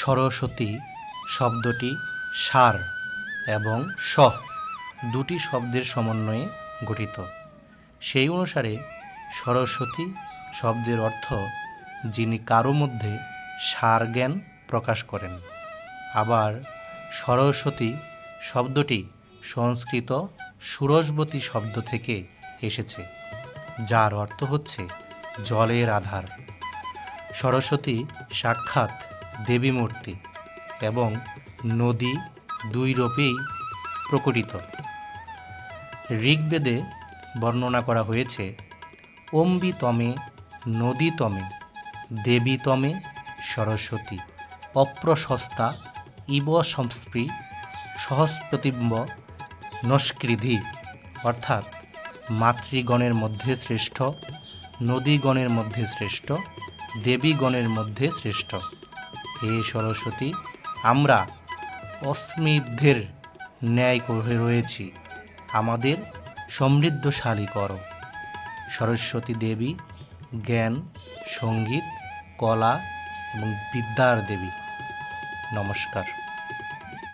সরস্বতী শব্দটি সার এবং সহ দুটি শব্দের সমন্বয়ে গঠিত। সেই অনুসারে সরস্বতী শব্দের অর্থ যিনি কারও মধ্যে সার জ্ঞান প্রকাশ করেন। আবার সরস্বতী শব্দটি সংস্কৃত সুরসবতী শব্দ থেকে এসেছে, যার অর্থ হচ্ছে জলের আধার। সরস্বতী সাক্ষাৎ দেবী মূর্তি এবং নদী দুই রূপেই প্রকটিত। ঋগ্বেদে বর্ণনা করা হয়েছে, অম্বি তমে, নদী তমে, দেবী তমে, সরস্বতী, অপ্রশস্তা, ইব সংস্পৃ সহস্পতিম্ব নস্কৃধি। অর্থাৎ মাতৃগণের মধ্যে শ্রেষ্ঠ, নদীগণের মধ্যে শ্রেষ্ঠ, দেবীগণের মধ্যে শ্রেষ্ঠ। হে সরস্বতী, আমরা অস্মিতদের ন্যায় করে রয়েছি, আমাদের সমৃদ্ধশালী করো। সরস্বতী দেবী, জ্ঞান, সংগীত, কলা এবং বিদ্যার দেবী। নমস্কার।